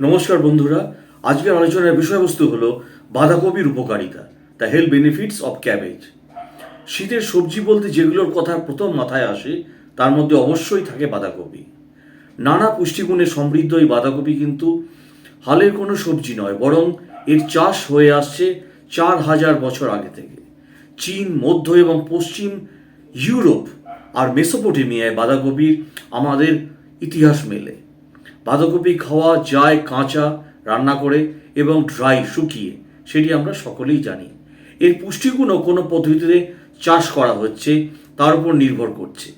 নমস্কার বন্ধুরা, আজকের আলোচনার বিষয়বস্তু হলো বাঁধাকপির উপকারিতা the health benefits of cabbage শীতের সবজি বলতে যেগুলোর কথা প্রথম মাথায় আসে, তার মধ্যে অবশ্যই থাকে বাঁধাকপি। নানা পুষ্টিগুণে সমৃদ্ধ এই বাঁধাকপি কিন্তু হালের কোনো সবজি নয়, বরং এর চাষ হয়ে আসছে চার হাজার বছর আগে থেকে। চীন, মধ্য এবং পশ্চিম ইউরোপ আর মেসোপটেমিয়ায় বাঁধাকপির আমাদের ইতিহাস মেলে। বাঁধাকপি খাওয়া যায় কাঁচা রান্না করে এবং ড্রাই শুকিয়ে, সেটি আমরা সকলেই জানি। এর পুষ্টিগুণও কোনো পদ্ধতিতে চাষ করা হচ্ছে, তার উপর নির্ভর করছে।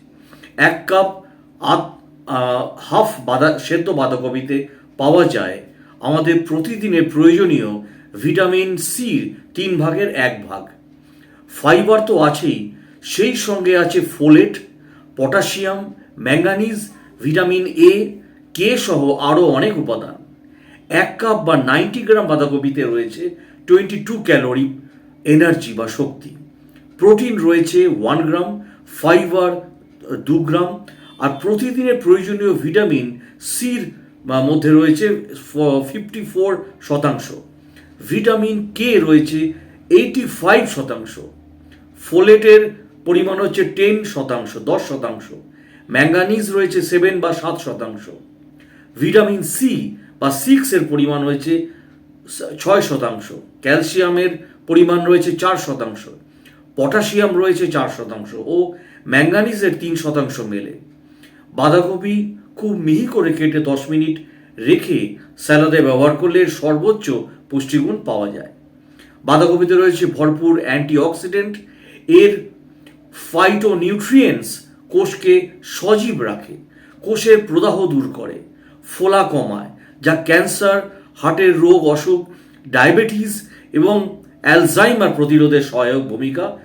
এক কাপ আধ হাফ বাঁধা, সেদ্ধ বাঁধাকপিতে পাওয়া যায়। আমাদের প্রতিদিনের প্রয়োজনীয় ভিটামিন সির তিন ভাগের এক ভাগ। ফাইবার তো আছেই, সেই সঙ্গে আছে folate, potassium manganese vitamin A K সহ আরও অনেক উপাদান। এক কাপ বা নাইনটি গ্রাম বাঁধাকপিতে রয়েছে টোয়েন্টি টু ক্যালোরি এনার্জি বা শক্তি। প্রোটিন রয়েছে ওয়ান গ্রাম, ফাইবার, দু গ্রাম, আর প্রতিদিনের প্রয়োজনীয় ভিটামিন সির মধ্যে রয়েছে ফিফটি ফোর শতাংশ। ভিটামিন কে রয়েছে এইটি ফাইভ শতাংশ। ফোলেটের পরিমাণ হচ্ছে টেন শতাংশ, দশ শতাংশ। ম্যাঙ্গানিজ রয়েছে সেভেন বা সাত শতাংশ। ভিটামিন সি বা সিক্স এর পরিমাণ রয়েছে ছয় শতাংশ, ক্যালসিয়ামের পরিমাণ রয়েছে চার শতাংশ, পটাশিয়াম রয়েছে চার শতাংশ ও ম্যাঙ্গানিজের তিন শতাংশ মেলে। বাঁধাকপি খুব মিহি করে কেটে দশ মিনিট রেখে স্যালাদে ব্যবহার করলে সর্বোচ্চ পুষ্টিগুণ পাওয়া যায়। বাঁধাকপিতে রয়েছে ভরপুর অ্যান্টিঅক্সিডেন্ট, এর ফাইটোনিউট্রিয়েন্টস কোষকে সজীব রাখে, কোষের প্রদাহ দূর করে। ফোলা কমায় যা ক্যান্সার, হার্টের রোগ, অসুখ, ডায়াবেটিস এবং অ্যালজাইমার প্রতিরোধে সহায়ক ভূমিকা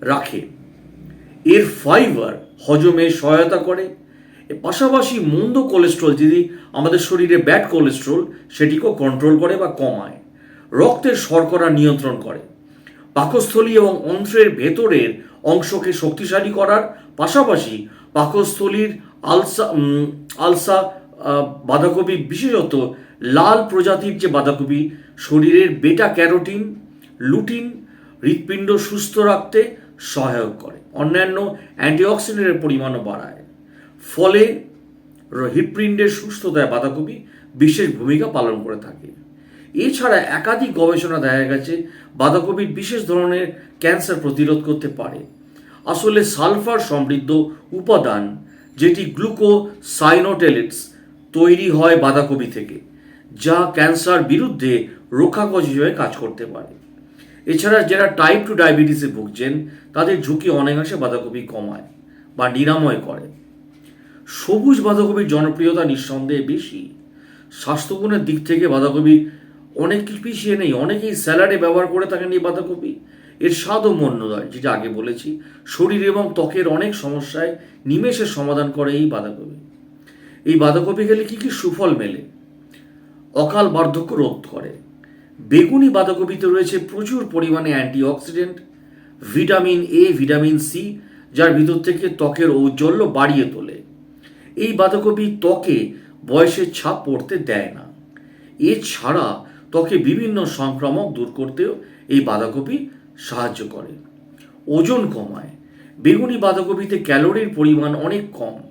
রাখে। এর ফাইবার হজমে সহায়তা করে। পাশাপাশি মন্দ কোলেস্ট্রল, যদি আমাদের শরীরে ব্যাড কোলেস্ট্রল, সেটিকেও কন্ট্রোল করে বা কমায়। রক্তের শর্করা নিয়ন্ত্রণ করে। পাকস্থলী এবং অন্ত্রের ভেতরের অংশকে শক্তিশালী করার পাশাপাশি পাকস্থলীর আলসা আলসা বাঁধাকপি বিশেষত লাল প্রজাতির যে বাঁধাকপি, শরীরের বেটা ক্যারোটিন লুটিন হৃৎপিণ্ড সুস্থ রাখতে সহায়ক করে। অন্যান্য অ্যান্টিঅক্সিডেন্টের পরিমাণও বাড়ায়। ফলে হৃৎপিণ্ডের সুস্থতায় বাঁধাকপি বিশেষ ভূমিকা পালন করে থাকে। এছাড়া একাধিক গবেষণা দেখা গেছে, বাঁধাকপির বিশেষ ধরনের ক্যান্সার প্রতিরোধ করতে পারে। আসলে সালফার সমৃদ্ধ উপাদান, যেটি গ্লুকোসাইনোটেলেটস তৈরি হয় বাঁধাকপি থেকে, যা ক্যান্সার বিরুদ্ধে রক্ষাকবচ হিসেবে কাজ করতে পারে। এছাড়া যারা টাইপ টু ডায়াবেটিসে ভুগছেন, তাদের ঝুঁকি অনেকাংশে বাঁধাকপি কমায় বা নিরাময় করে। সবুজ বাঁধাকপির জনপ্রিয়তা নিঃসন্দেহে বেশি। স্বাস্থ্যগুণের দিক থেকে বাঁধাকপি অনেক পিছিয়ে নেই অনেকেই স্যালাডে ব্যবহার করে থাকেন এই বাঁধাকপি। এর স্বাদও মন্যদয় যেটা আগে বলেছি, শরীর এবং ত্বকের অনেক সমস্যায় নিমেষে সমাধান করে এই বাঁধাকপি। এই বাঁধাকপি খেলে কী কী সুফল মেলে? অকাল বার্ধক্য রোধ করে। বেগুনি বাঁধাকপিতে রয়েছে প্রচুর পরিমাণে antioxidant, vitamin A vitamin C যার ভিতর থেকে ত্বকের ঔজ্জ্বল্য বাড়িয়ে তোলে। এই বাঁধাকপি ত্বকে বয়সের ছাপ পড়তে দেয় না। এছাড়া ত্বকে বিভিন্ন সংক্রামক দূর করতেও এই বাঁধাকপি সাহায্য করে। ওজন কমায়। বেগুনি বাঁধাকপিতে ক্যালোরির পরিমাণ অনেক কম।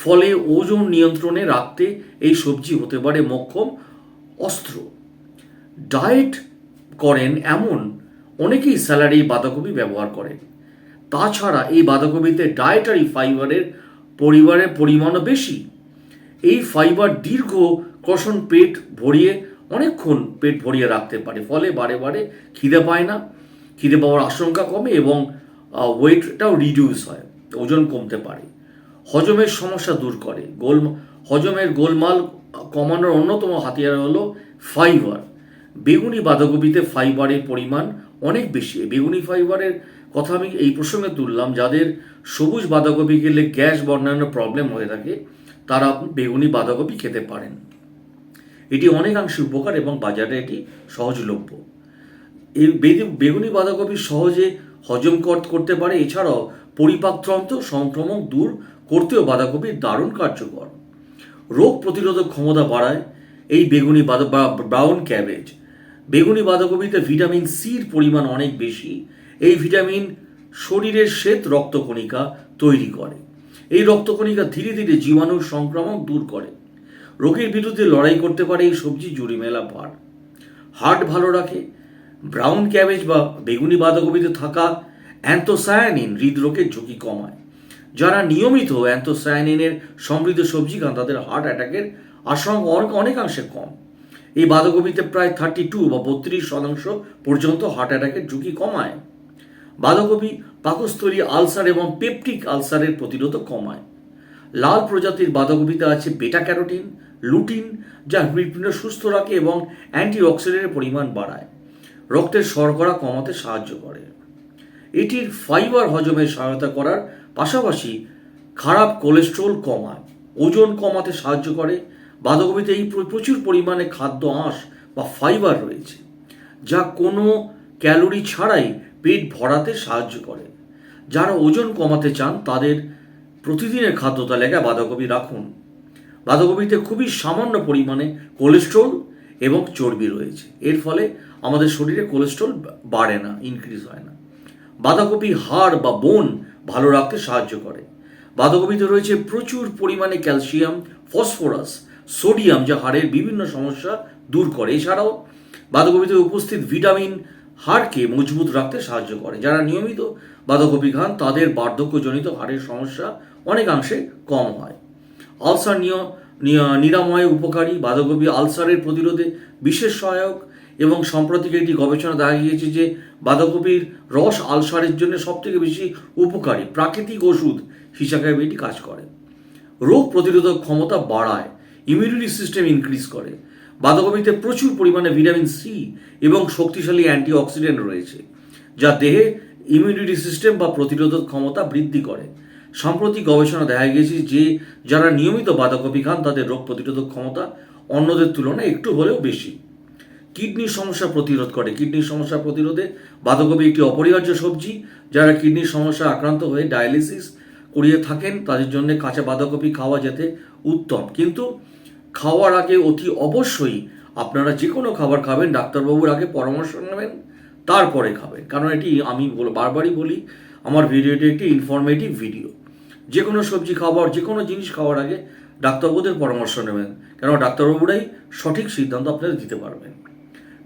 ফলে ওজন নিয়ন্ত্রণে রাখতে এই সবজি হতে পারে মোক্ষম অস্ত্র। ডায়েট করেন এমন অনেকেই স্যালাডে এই বাঁধাকপি ব্যবহার করেন। তাছাড়া এই বাঁধাকপিতে ডায়েটারি ফাইবারের পরিবারের পরিমাণও বেশি। এই ফাইবার দীর্ঘ কষণ পেট ভরিয়ে অনেকক্ষণ পেট ভরিয়ে রাখতে পারে, ফলে বারে বারে খিদে পায় না। খিদে পাওয়ার আশঙ্কা কমে এবং ওয়েটটাও রিডিউস হয়, ওজন কমতে পারে। হজমের সমস্যা দূর করে। গোল হজমের গোলমাল কমানোর অন্যতম হাতিয়ার হলো ফাইবার। বেগুনি বাঁধাকপিতে ফাইবারের পরিমাণ অনেক বেশি। বেগুনি ফাইবারের কথা আমি এই প্রসঙ্গে তুললাম। যাদের সবুজ বাঁধাকপি খেলে গ্যাস বা অন্যান্য প্রবলেম হয়ে থাকে, তারা বেগুনি বাঁধাকপি খেতে পারেন। এটি অনেকাংশে উপকার এবং বাজারে এটি সহজলভ্য। এই বেগুনি বাঁধাকপি সহজে হজম কর- করতে পারে। এছাড়াও পরিপাকতন্ত্র সংক্রমণ দূর করতেও বাঁধাকপি দারুণ কার্যকর। রোগ প্রতিরোধক ক্ষমতা বাড়ায় এই বেগুনি ব্রাউন ক্যাবেজ বেগুনি বাঁধাকপিতে ভিটামিন সির পরিমাণ অনেক বেশি। এই ভিটামিন শরীরের শ্বেত রক্তকণিকা তৈরি করে। এই রক্তকণিকা ধীরে ধীরে জীবাণুর সংক্রমণ দূর করে। রোগের বিরুদ্ধে লড়াই করতে পারে এই সবজি জুড়ি মেলা ভার হার্ট ভালো রাখে। ব্রাউন ক্যাবেজ বা বেগুনি বাঁধাকপিতে থাকা অ্যান্থোসায়ানিন হৃদরোগের ঝুঁকি কমায়। যারা নিয়মিত অ্যান্থোসায়ানিনের সমৃদ্ধ সবজি খান, তাদের হার্ট অ্যাটাকের আশঙ্কা অনেক অনেকাংশে কম। এই বাঁধাকপিতে প্রায় থার্টি টু বা বত্রিশ শতাংশ পর্যন্ত হার্ট অ্যাটাকের ঝুঁকি কমায়। বাঁধাকপি পাকস্থলী আলসার এবং পেপটিক আলসারের প্রতিরোধ কমায়। লাল প্রজাতির বাঁধাকপিতে আছে বেটা ক্যারোটিন লুটিন যা হৃৎপিণ্ড সুস্থ রাখে এবং অ্যান্টিঅক্সিডেন্টের পরিমাণ বাড়ায়। রক্তের শর্করা কমাতে সাহায্য করে। এটির ফাইবার হজমে সহায়তা করার পাশাপাশি খারাপ কোলেস্ট্রল কমায়, ওজন কমাতে সাহায্য করে। বাঁধাকপিতে এই প্রচুর পরিমাণে খাদ্য, আঁশ বা ফাইবার রয়েছে, যা কোনো ক্যালোরি ছাড়াই পেট ভরাতে সাহায্য করে। যারা ওজন কমাতে চান, তাদের প্রতিদিনের খাদ্য তালিকায় বাঁধাকপি রাখুন। বাঁধাকপিতে খুবই সামান্য পরিমাণে কোলেস্ট্রল এবং চর্বি রয়েছে। এর ফলে আমাদের শরীরে কোলেস্ট্রল বাড়ে না ইনক্রিজ হয় না। বাঁধাকপি হাড় বা বোন ভালো রাখতে সাহায্য করে। বাঁধাকপিতে রয়েছে প্রচুর পরিমাণে ক্যালসিয়াম, ফসফরাস, সোডিয়াম যা হাড়ের বিভিন্ন সমস্যা দূর করে। এছাড়াও বাঁধাকপিতে উপস্থিত ভিটামিন হাড়কে মজবুত রাখতে সাহায্য করে। যারা নিয়মিত বাঁধাকপি খান, তাদের বার্ধক্যজনিত হাড়ের সমস্যা অনেকাংশে কম হয়। আলসার নিরাময় উপকারী বাঁধাকপি আলসারের প্রতিরোধে বিশেষ সহায়ক এবং সাম্প্রতিক একটি গবেষণা দেখা গিয়েছে যে বাঁধাকপির রস আলসারের জন্য সবথেকে বেশি উপকারী। প্রাকৃতিক ওষুধ হিসাবে এটি কাজ করে। রোগ প্রতিরোধক ক্ষমতা বাড়ায় ইমিউনিটি সিস্টেম ইনক্রিজ করে। বাঁধাকপিতে প্রচুর পরিমাণে ভিটামিন সি এবং শক্তিশালী অ্যান্টিঅক্সিডেন্ট রয়েছে, যা দেহে ইমিউনিটি সিস্টেম বা প্রতিরোধক ক্ষমতা বৃদ্ধি করে। সাম্প্রতিক গবেষণা দেখা গিয়েছে যে যারা নিয়মিত বাঁধাকপি খান, তাদের রোগ প্রতিরোধক ক্ষমতা অন্যদের তুলনায় একটু হলেও বেশি। কিডনির সমস্যা প্রতিরোধ করে। কিডনির সমস্যা প্রতিরোধে বাঁধাকপি একটি অপরিহার্য সবজি, যারা কিডনির সমস্যা আক্রান্ত হয়ে ডায়ালিসিস করিয়ে থাকেন, তাদের জন্য কাঁচা বাঁধাকপি খাওয়া যেতে উত্তম। কিন্তু খাওয়ার আগে অতি অবশ্যই আপনারা যে কোনো খাবার খাবেন, ডাক্তারবাবুর আগে পরামর্শ নেবেন, তারপরে খাবেন। কারণ এটি আমি বারবারই বলি, আমার ভিডিওটি একটি ইনফরমেটিভ ভিডিও যে কোনো সবজি খাবার যে কোনো জিনিস খাওয়ার আগে ডাক্তারবাবুদের পরামর্শ নেবেন। কেন ডাক্তারবাবুরাই সঠিক সিদ্ধান্ত আপনাদের দিতে পারবেন।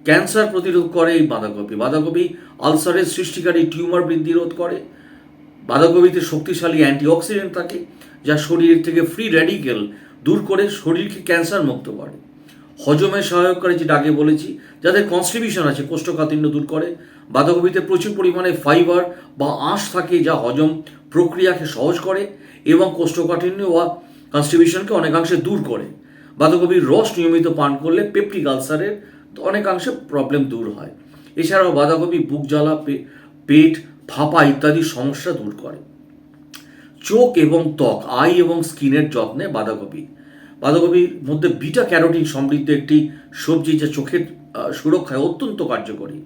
ক্যান্সার প্রতিরোধ করে এই বাঁধাকপি। বাঁধাকপি আলসারের সৃষ্টিকারী টিউমার বৃদ্ধি রোধ করে। বাঁধাকপিতে শক্তিশালী অ্যান্টিঅক্সিডেন্ট থাকে, যা শরীর থেকে ফ্রি র্যাডিক্যাল দূর করে শরীরকে ক্যান্সার মুক্ত করে। হজমে সহায়ক করে যেটা আগে বলেছি, যাদের কনস্টিবিউশন আছে, কোষ্ঠকাঠিন্য দূর করে। বাঁধাকপিতে প্রচুর পরিমাণে ফাইবার বা আঁশ থাকে, যা হজম প্রক্রিয়াকে সহজ করে এবং কোষ্ঠকাঠিন্য বা কনস্টিবিউশনকে অনেকাংশে দূর করে। বাঁধাকপির রস নিয়মিত পান করলে পেপটিক আলসারের অনেকাংশে প্রবলেম দূর হয়। এছাড়াও বাঁধাকপি, বুক জ্বালা পেট, ফাঁপা ইত্যাদি সমস্যা দূর করে। চোখ এবং ত্বক, আই এবং স্কিনের যত্নে বাঁধাকপি। বাঁধাকপির মধ্যে বিটা ক্যারোটিন সমৃদ্ধ একটি সবজি যা চোখের সুরক্ষায় অত্যন্ত কার্যকরী।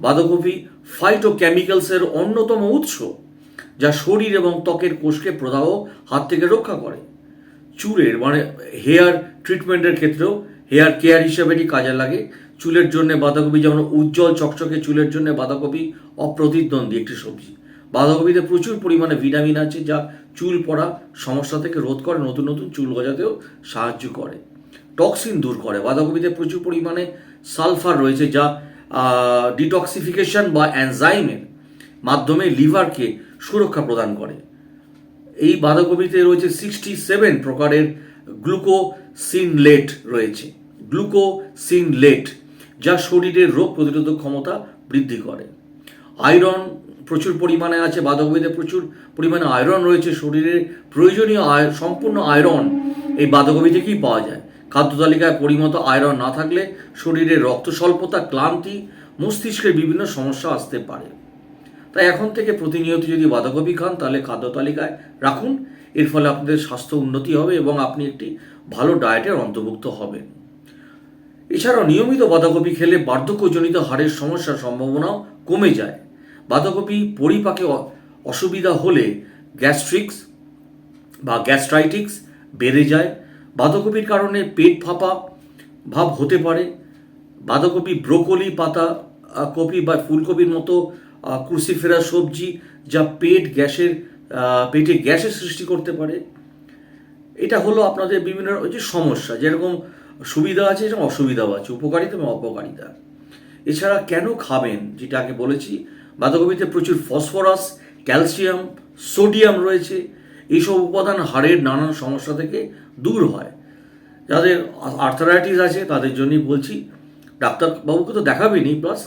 বাঁধাকপি ফাইটোকেমিক্যালসের অন্যতম উৎস, যা শরীর এবং ত্বকের কোষকে প্রদাহ হাত থেকে রক্ষা করে। চুলের মানে হেয়ার ট্রিটমেন্টের ক্ষেত্রেও হেয়ার কেয়ার হিসেবে এটি কাজে লাগে। চুলের জন্য বাঁধাকপি, যেমন উজ্জ্বল চকচকে চুলের জন্য বাঁধাকপি অপ্রতিদ্বন্দ্বী একটি সবজি। বাঁধাকপিতে প্রচুর পরিমাণে ভিটামিন আছে যা চুল পড়া সমস্যা থেকে রোধ করে, নতুন নতুন চুল গজাতেও সাহায্য করে। টক্সিন দূর করে। বাঁধাকপিতে প্রচুর পরিমাণে সালফার রয়েছে যা ডিটক্সিফিকেশন বা অ্যানজাইমের মাধ্যমে লিভারকে সুরক্ষা প্রদান করে। এই বাঁধাকপিতে রয়েছে সিক্সটি সেভেন প্রকারের গ্লুকোসিনলেট রয়েছে। গ্লুকোসিনলেট যা শরীরের রোগ প্রতিরোধক ক্ষমতা বৃদ্ধি করে। আয়রন প্রচুর পরিমাণে আছে বাঁধাকপিতে প্রচুর পরিমাণে আয়রন রয়েছে শরীরের প্রয়োজনীয় আয়, সম্পূর্ণ আয়রন এই বাঁধাকপি থেকেই পাওয়া যায়। খাদ্য তালিকায় পরিমত আয়রন না থাকলে শরীরে রক্ত স্বল্পতা ক্লান্তি, মস্তিষ্কের বিভিন্ন সমস্যা আসতে পারে। তাই এখন থেকে প্রতিনিয়ত যদি বাঁধাকপি খান, তাহলে খাদ্য তালিকায় রাখুন। এর ফলে আপনাদের স্বাস্থ্য উন্নতি হবে এবং আপনি একটি ভালো ডায়েটের অন্তর্ভুক্ত হবেন। এছাড়াও নিয়মিত বাঁধাকপি খেলে বার্ধক্যজনিত হাড়ের সমস্যার সম্ভাবনাও কমে যায়। বাঁধাকপি পরিপাকে অসুবিধা হলে গ্যাস্ট্রিক্স বা গ্যাস্ট্রাইটিক্স বেড়ে যায়। বাঁধাকপির কারণে পেট ফাঁপা ভাব হতে পারে। বাঁধাকপি ব্রোকলি পাতা কপি বা ফুলকপির মতো ক্রুসিফেরা সবজি যা পেট গ্যাসের পেটে গ্যাসের সৃষ্টি করতে পারে। এটা হলো আপনাদের বিভিন্ন যে সমস্যা, যেরকম সুবিধা আছে এরকম অসুবিধাও আছে, উপকারিতা এবং অপকারিতা। এছাড়া কেন খাবেন, যেটা আগে বলেছি, বাঁধাকপিতে প্রচুর ফসফরাস, ক্যালসিয়াম, সোডিয়াম রয়েছে, এইসব উপাদান হাড়ের নানান সমস্যা থেকে দূর হয়। যাদের আর্থারাইটিস আছে, তাদের জন্যই বলছি, ডাক্তারবাবুকে তো দেখাবেনি প্লাস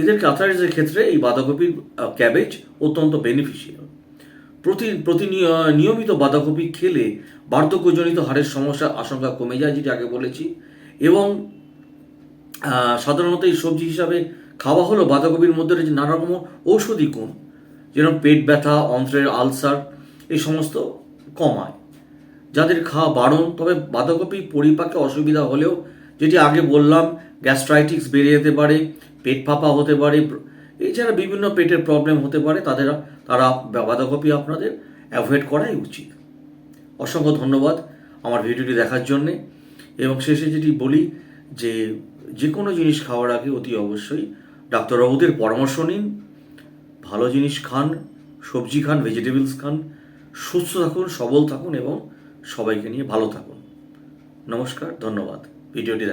এদেরকে আর্থারাইটিসের ক্ষেত্রে এই বাঁধাকপির ক্যাবেজ অত্যন্ত বেনিফিশিয়াল প্রতি প্রতি নিয়মিত বাঁধাকপি খেলে বার্ধক্যজনিত হাড়ের সমস্যার আশঙ্কা কমে যায়, যেটি আগে বলেছি। এবং সাধারণত এই সবজি হিসাবে খাওয়া হলো বাঁধাকপির মধ্যে রয়েছে নানা রকম ঔষধি গুণ, যেরকম পেট ব্যথা, অন্ত্রের আলসার, এই সমস্ত কমায় যাদের খাওয়া বারণ, তবে বাঁধাকপি পরিপাকে অসুবিধা হলেও, যেটি আগে বললাম গ্যাস্ট্রাইটিক্স বেড়ে যেতে পারে, পেট ফাঁপা হতে পারে এছাড়া বিভিন্ন পেটের প্রবলেম হতে পারে, তাদের, তারা বাঁধাকপি আপনাদের অ্যাভয়েড করাই উচিত। অসংখ্য ধন্যবাদ আমার ভিডিওটি দেখার জন্যে। এবং শেষে যেটি বলি যে যে কোনো জিনিস খাওয়ার আগে অতি অবশ্যই ডাক্তারবাবুদের পরামর্শ নিন। ভালো জিনিস খান, সবজি খান ভেজিটেবলস খান, সুস্থ থাকুন, সবল থাকুন এবং সবাইকে নিয়ে ভালো থাকুন। নমস্কার, ধন্যবাদ। ভিডিওটি